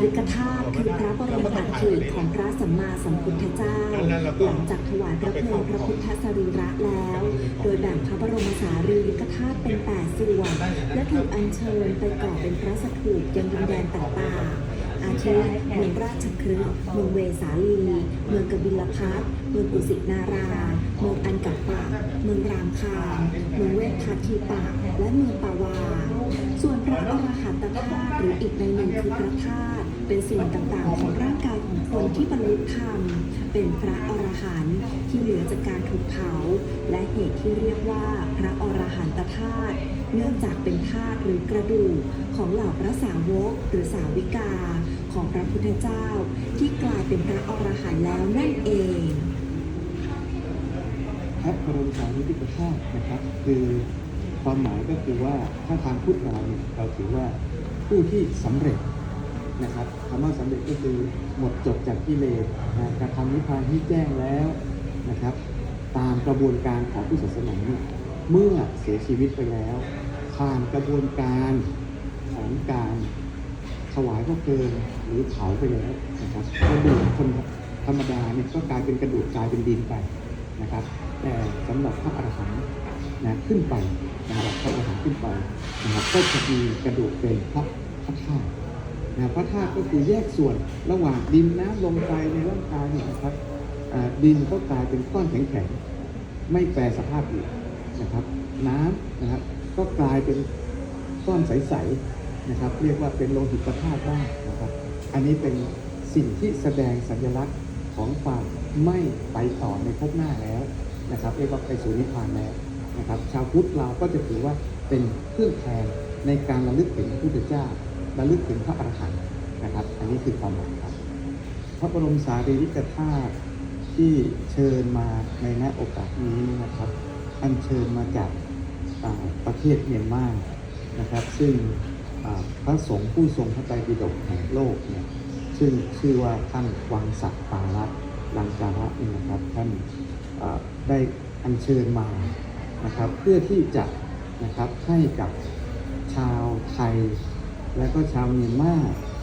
านกธาตุคือพระบรมอัฐิของพระสัมมาสัมพุทธเจ้า หลังจากถวายพระเพลิงพระพุทธสรีระแล้ว โดยแบ่งพระบรมสารีริกธาตุเป็นแปดส่วน และถูกอัญเชิญไปก่อเป็นพระสถูปยังดินแดนต่างๆอาทิเมืองราชคฤห์เมืองเวสาลี มืองกบิลพัทเมืองกุสินารา เมืองอันกัปปะ เมืองรามคามเมืองเวททัทีปะ และเมืองปาวา ส่วนพระอรหันตธาตุหรืออีกในหนึ่งคือพระธาตุ เป็นส่วนต่างๆของร่างกายของคนที่บรรลุธรรม เป็นพระอรหันต์ที่เหลือจากการถูกเผา และเหตุที่เรียกว่าพระอรหันตธาตุ เนื่องจากเป็นธาตุหรือกระดูกของเหล่าพระสาวกหรือสาวิกาของพระพุทธเจ้าที่กลายเป็นพระอรหันต์แล้วนั่นเองพระบรมสารีริกธาตุนะครับคือความหมายก็คือว่าถ้าทางพุทธเราเนี่ยเราถือว่าผู้ที่สำเร็จนะครับคำว่าสำเร็จก็คือหมดจบจากกิเลสนะกระทำนิพพานที่แจ้งแล้วนะครับ ตามกระบวนการของพุทธศาสนาเนี่ยเมื่อเสียชีวิตไปแล้วผ่านกระบวนการของการถวายพระเพลิงหรือเผาไปแล้วนะครับกระดูกคน ก็กลายเป็นกระดูกกลายเป็นดินไปนะครับ แต่สำหรับพระอรหันต์นะขึ้นไปนะครับพระอรหันต์ขึ้นไปนะครับก็จะมีกระดูกเป็นพระพระธาตุนะพระธาตุก็คือแยกส่วนระหว่างดินน้ำลมไฟในร่างกายเนี่ยนะครับดินก็กลายเป็นก้อนแข็งๆไม่แปรสภาพอีกนะครับ น้ำนะครับก็กลายเป็นก้อนใสๆนะครับ เรียกว่าเป็นโลหิตธาตุได้นะครับ อันนี้เป็นสิ่งที่แสดงสัญลักษณ์ ของความไม่ไปต่อในภพหน้าแล้วนะครับเรียกว่าไปสู่นิพพานแล้วนะครับชาวพุทธเราก็จะถือว่าเป็นเครื่องแทนในการระลึกถึงพระพุทธเจ้าระลึกถึงพระอรหันต์นะครับ อันนี้คือความหมายครับ พระบรมสารีริกธาตุที่เชิญมาในณโอกาสนี้นะครับ อัญเชิญมาจากประเทศเมียนมานะครับ ซึ่งพระสงฆ์ผู้ทรงพระไตรปิฎกแห่งโลกเนี่ย ซึ่งชื่อว่าท่านวังศักดิ์ปารัตลังการะนี่นะครับท่านได้อัญเชิญมานะครับเพื่อที่จะนะครับให้กับชาวไทย และก็ชาวเมียนมา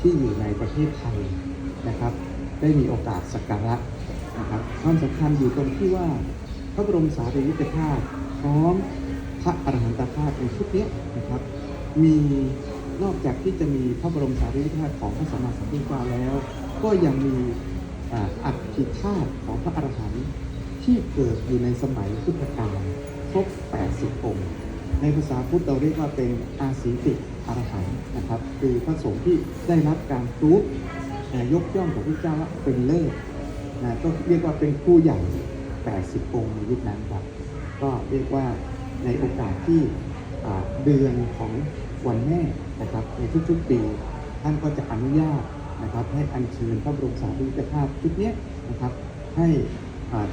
ที่อยู่ในประเทศไทยนะครับ ได้มีโอกาสสักการะนะครับความสำคัญอยู่ตรงที่ว่าพระบรมสารีริกธาตุพร้อมพระอรหันตธาตุในชุดนี้นะครับ มี นอกจากที่จะมีพระบรมสารีริกธาตุของพระสัมมาสัมพุทธเจ้าแล้ว ก็ยังมีอัฐิธาตุของพระอรหันต์ที่เกิดอยู่ในสมัยพุทธกาลครบ 80 องค์ ในภาษาพุทธเราเรียกว่าเป็นอาสีติอรหันต์นะครับ คือพระสงฆ์ที่ได้รับการรูฟอ่ายกย่องของพระเจ้าว่าเป็นเลิศนะก็เรียกว่าเป็นครูใหญ่ 80 องค์ในยุคนั้นครับ ก็เรียกว่าในโอกาสที่เดือนของวันแม่ นะครับในทุกๆปีท่านก็จะอนุญาตนะครับให้อัญเชิญพระบรมสารีริกธาตุชุดนี้นะครับให้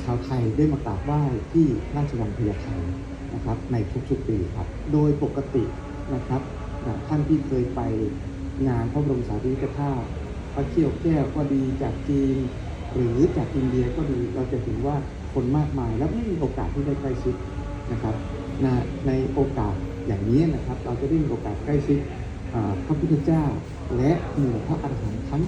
ชาวไทยได้มากราบไหว้ที่ราชวังพญาไทนะครับในทุกๆปีครับ โดยปกตินะครับท่านที่เคยไปงานพระบรมสารีริกธาตุพระเขี้ยวแก้วก็ดีจากจีน หรือจากอินเดียก็ดีเราจะเห็นว่าคนมากมายแล้วไม่มีโอกาสที่ได้ใกล้ชิดนะครับในโอกาสอย่างนี้นะครับ เราจะได้มีโอกาสใกล้ชิด พระพุทธเจ้า และหมู่พระอรหันต์ทั้ง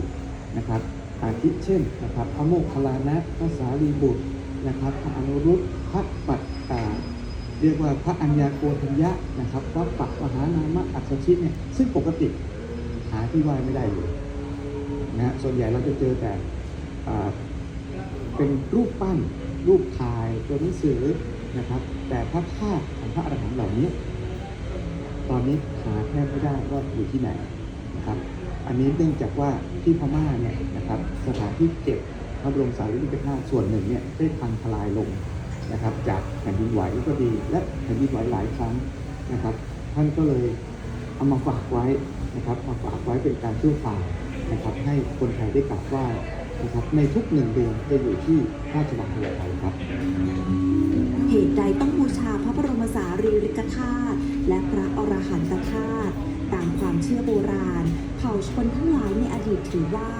80 นะครับอาทิเช่นนะครับพระโมคคัลลานะพระสารีบุตรนะครับพระอนุรุตพระปัตตาเรียกว่าพระอัญญาโกณทัญญะนะครับพระปักมหานามะอัศชิตเนี่ยซึ่งปกติหาที่ไหว้ไม่ได้เลยนะฮะส่วนใหญ่เราจะเจอแต่เป็นรูปปั้น รูปถ่ายตัวหนังสือนะครับ แต่พระธาตุของพระอรหันต์เหล่านี้ ตอนนี้หาแทบไม่ได้ว่าอยู่ที่ไหนนะครับ อันนี้เนื่องจากว่าที่พม่าเนี่ยนะครับสถานที่เก็บพระบรมสารีริกธาตุส่วนหนึ่งเนี่ยได้พังทลายลงนะครับ จากแผ่นดินไหวก็ดี และแผ่นดินไหวหลายครั้งนะครับ ท่านก็เลยเอามาฝากไว้นะครับมาฝากไว้เป็นการชั่วคราวนะครับให้คนไทยได้กราบไหว้นะครับในทุกหนึ่งเดือนจะอยู่ที่ราชวังพญาไทครับ เหตุใดต้องบูชาพระบรมสารีริกธาตุและพระอรหันตธาตุตามความเชื่อโบราณ เผ่าชนทั้งหลายในอดีตถือว่า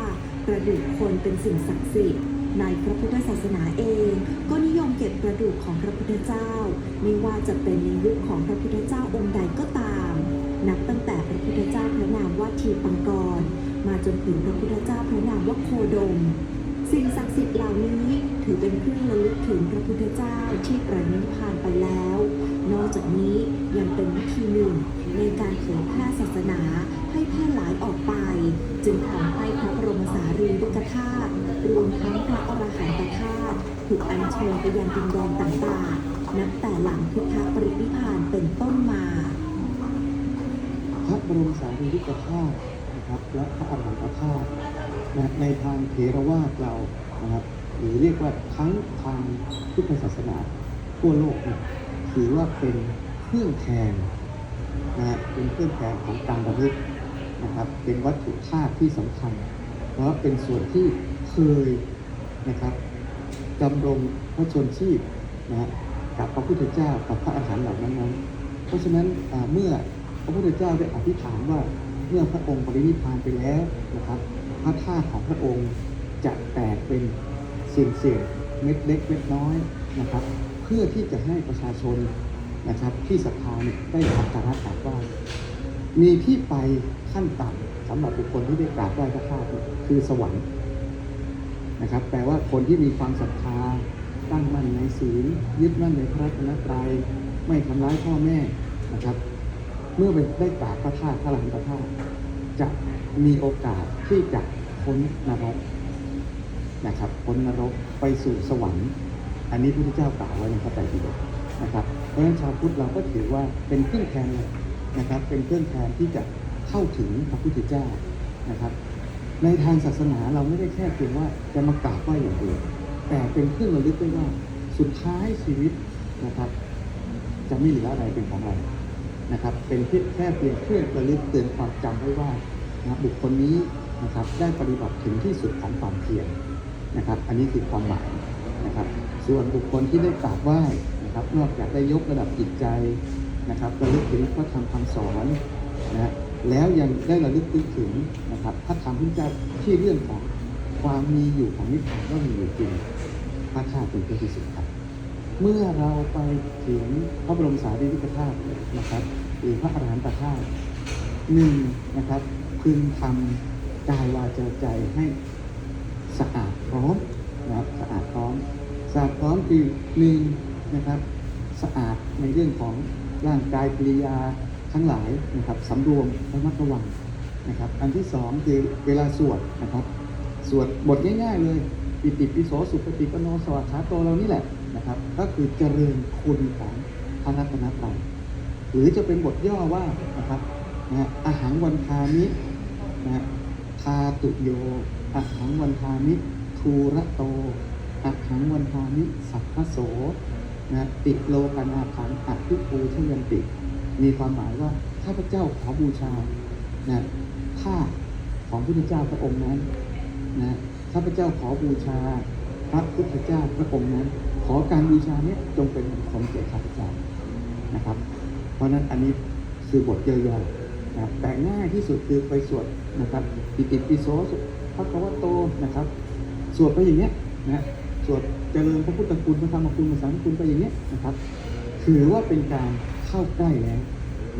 กระดูกคนเป็นสิ่งศักดิ์สิทธิ์ ในพระพุทธศาสนาเอง ก็นิยมเก็บกระดูกของพระพุทธเจ้า ไม่ว่าจะเป็นในยุคของพระพุทธเจ้าองค์ใดก็ตาม นับตั้งแต่พระพุทธเจ้าพระนามว่าทีปังกร มาจนถึงพระพุทธเจ้าพระนามว่าโคดม สิ่งศักดิ์สิทธิ์เหล่านี้ถือเป็นเครื่องระลึกถึงพระพุทธเจ้าที่ประนิพพานไปแล้ว นอกจากนี้ยังเป็นวิธีหนึ่งในการเผยแพร่ศาสนาให้แพร่หลายออกไป จึงทำให้พระบรมสารีริกธาตุรวมทั้งพระอรหันตธาตุถูกอัญเชิญไปยังดินแดนต่างๆ นับแต่หลังพุทธปรินิพพานเป็นต้นมาพระบรมสารีริกธาตุนะครับและพระอรหันตธาตุ นะในทางเถรวาทเรานะครับหรือเรียกว่าทั้งทางพุทธศาสนาทั่วโลกเนี่ยถือว่าเป็นเครื่องแทนนะเป็นเครื่องแทนของการระลึกนะครับ เป็นวัตถุธาตุที่สำคัญ เพราะเป็นส่วนที่เคยนะครับดำรงพระชนชีพนะกับพระพุทธเจ้ากับพระอาหารหันต์เหล่านั้นเพราะฉะนั้นเมื่อพระพุทธเจ้าได้อธิษฐานว่าเมื่อพระองค์ปรินิพพานไปแล้วนะครับ พระธาตุของพระองค์จะแตกเป็นเศษเศษเม็ดเล็กเม็ดน้อยนะครับ เพื่อที่จะให้ประชาชนนะครับ ที่ศรัทธาเนี่ยได้สักการะกราบไหว้มีที่ไปขั้นต่ำสำหรับบุคคลที่ได้กราบไหว้พระธาตุคือสวรรค์นะครับ แปลว่าคนที่มีความศรัทธาตั้งมั่นในศีลยึดมั่นในพระรัตนตรัยไม่ทำร้ายพ่อแม่นะครับ เมื่อไปได้กราบพระธาตุพระหลังพระธาตุ จะมีโอกาสที่จะพ้นนรกนะครับพ้นนรกไปสู่สวรรค์ อันนี้พระพุทธเจ้ากล่าวไว้ในพระไตรปิฎกนะครับเพราะฉะนั้นชาวพุทธเราก็ถือว่าเป็นเครื่องแทนเลยนะครับ เป็นเครื่องแทนที่จะเข้าถึงพระพุทธเจ้านะครับ ในทางศาสนาเราไม่ได้แค่เพียงว่าจะมากราบไหว้อย่างเดียวแต่เป็นเครื่องระลึกด้วยว่าสุดท้ายชีวิตนะครับ จะไม่เหลืออะไรเป็นของเรา นะครับเป็นเพียงแค่เพียงเครื่องระลึกเตือนความจำไว้ว่านะบุคคลนี้นะครับได้ปฏิบัติถึงที่สุดของความเพียรนะครับ อันนี้คือความหมายนะครับ ส่วนบุคคลที่ได้กราบไหว้นะครับนอกจากได้ยกระดับจิตใจนะครับระลึกถึงพระธรรมคำสอนนะแล้วยังได้ระลึกถึงนะครับพระธรรมพุทธเจ้าที่เรื่องของความมีอยู่ของนิพพานว่ามีอยู่จริงพระชาติเป็นที่สุดครับ เมื่อเราไปถึงพระบรมสารีริกธาตุนะครับ หรือพระอรหันตธาตุหนึ่งนะครับพึงทำกายวาจาใจให้สะอาดพร้อมนะครับสะอาดพร้อมสะอาดพร้อมคือหนึ่งนะครับสะอาดในเรื่องของร่างกายกิริยาทั้งหลายนะครับสำรวมระมัดระวังนะครับ อันที่สองคือเวลาสวดนะครับ สวดบทง่ายๆเลย ปิติปิโสสุปฏิปโนสวัสขาโตเรานี่แหละ นะครับ ก็คือเจริญคุณของพระรัตนตรัยหรือจะเป็นบทย่อว่านะครับนะอาหารวันทามินะฮะทาตุโยอาหารวันทามิทูระโตอาหารวันทามิสัพพโสนะติโลกนาขังอัตุปูชยันติ มีความหมายว่าข้าพเจ้าขอบูชานะผ้าของพระพุทธเจ้าพระองค์นั้นนะข้าพเจ้าขอบูชาพระพุทธเจ้าพระองค์นั้น ขอการบูชาเนี้ยจงเป็นมงคลแก่ข้าพเจ้านะครับ เพราะฉะนั้นอันนี้คือบทย่อยๆนะแต่ง่ายที่สุดคือไปสวดนะครับปิติปิโสพระกวโตนะครับ สวดไปอย่างเนี้ยนะสวดเจริญพระพุทธคุณพระธรรมคุณพระสังฆคุณไปอย่างเนี้ยนะครับถือว่าเป็นการเข้าใกล้แล้ว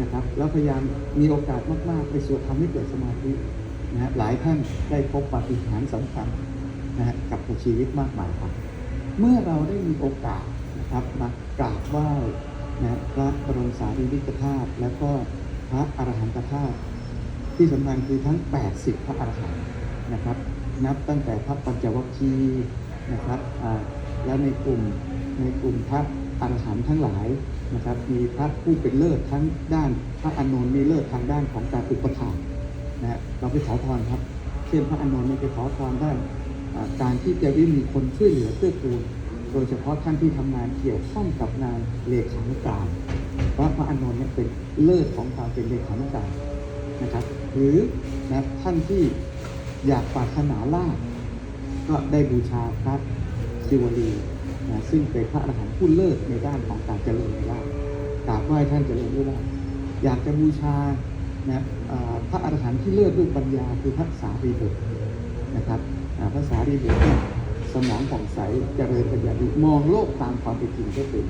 นะครับ แล้วพยายามมีโอกาสมากๆ ไปสวดทำให้เกิดสมาธินะหลายท่านได้พบปาฏิหาริย์สำคัญนะกับชีวิตมากมายครับ เมื่อเราได้มีโอกาสนะครับมากราบไหว้นะพระบรมสารีริกธาตุแล้วก็พระอรหันตธาตุที่สำคัญคือทั้ง 80 พระอรหันต์นะครับนับตั้งแต่พระปัญจวัคคีย์นะครับแล้วในกลุ่มในกลุ่มพระอรหันต์ทั้งหลายนะครับมีพระผู้เป็นเลิศทั้งด้านพระอานนท์มีเลิศทางด้านของการอุปถัมภ์นะฮะเราไปขอพรครับ เช่นพระอานนท์เนี่ยไปขอพรด้าน การที่จะได้มีคนช่วยเหลือเกื้อกูลโดยเฉพาะท่านที่ทำงานเกี่ยวข้องกับงานเลขานุการเพราะพระอานนท์เนี่ยเป็นเลิศของความเป็นเลขานุการนะครับ หรือนะท่านที่อยากปรารถนาลาภก็ได้บูชาพระศิวลีนะซึ่งเป็นพระอรหันต์ผู้เลิศในด้านของการเจริญในลาภกราบไหว้ท่านเจริญด้วยลาภอยากจะบูชานะพระอรหันต์ที่เลิศด้วยปัญญาคือพระสารีบุตรนะครับ อ่าพระสารีเนี่ยสมองผ่องใสเจริญปัญญาดีมองโลกตามความเป็นจริงก็เป็น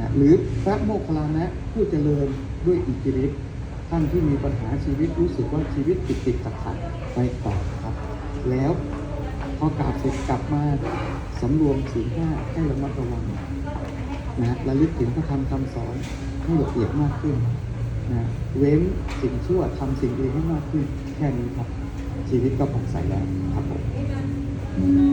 นะหรือพระโมคคัลลานะผู้เจริญด้วยอิทธิฤทธิ์ท่านที่มีปัญหาชีวิตรู้สึกว่าชีวิตติดติดขัดขัดไปต่อครับ แล้วพอกราบเสร็จกลับมาสำรวมศีลห้าให้ระมัดระวังนะฮะระลึกถึงพระธรรมคำสอนให้ละเอียดมากขึ้นนะเว้นสิ่งชั่วทำสิ่งดีให้มากขึ้นแค่นี้ครับ ชีวิตก็ผ่องใสแล้วครับผม อืม